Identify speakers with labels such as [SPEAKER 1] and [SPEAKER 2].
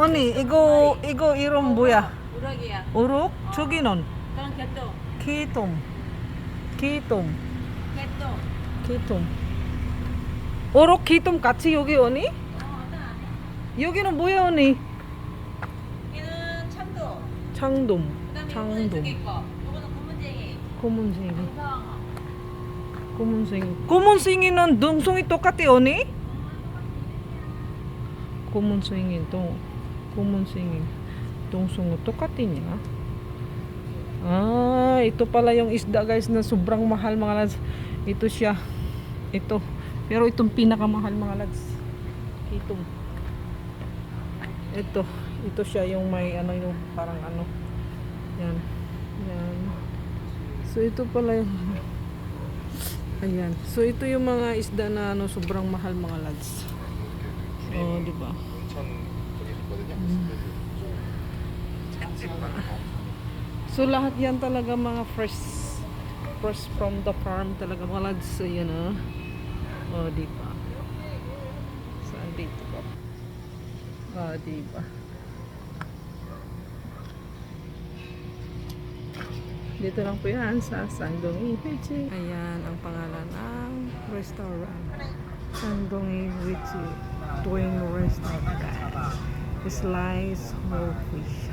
[SPEAKER 1] 언니 이거 이거 이름 뭐야?
[SPEAKER 2] 우럭이야.
[SPEAKER 1] 우룩? 저기는
[SPEAKER 2] 그건 개똥.
[SPEAKER 1] 키톰 키톰
[SPEAKER 2] 개똥.
[SPEAKER 1] 키톰 우룩 키톰 같이 여기 언니?
[SPEAKER 2] 어, 어떤?
[SPEAKER 1] 여기는 뭐야 언니?
[SPEAKER 2] 얘는 참도.
[SPEAKER 1] 창돔
[SPEAKER 2] 그다음에
[SPEAKER 1] 창돔
[SPEAKER 2] 저기 거. 이거는 고문쟁이.
[SPEAKER 1] 고문생이. 고문생이 고문생이는 동성이 똑같아 언니? 고문생이 동 common singing tungsong to katin niya. Ah ito pala yung isda guys na sobrang mahal mga lads. Ito siya. Ito. Pero itong pinakamahal mga lads. Itong ito. Ito siya yung may ano yung parang ano. Yan. Yan. So ito pala yung ayan. So ito yung mga isda na ano sobrang mahal mga lads. Oh di ba? So lahat yan talaga mga fresh fresh from the farm talaga mga lads. So yan ah. Oh, di ba? Saan dito ba? Ah, di ba? Dito lang po yan sa Sangdongi Wichi. Ayan ang pangalan ng restaurant. Sangdongi Wichi Twin Restaurant. Slice whole fish.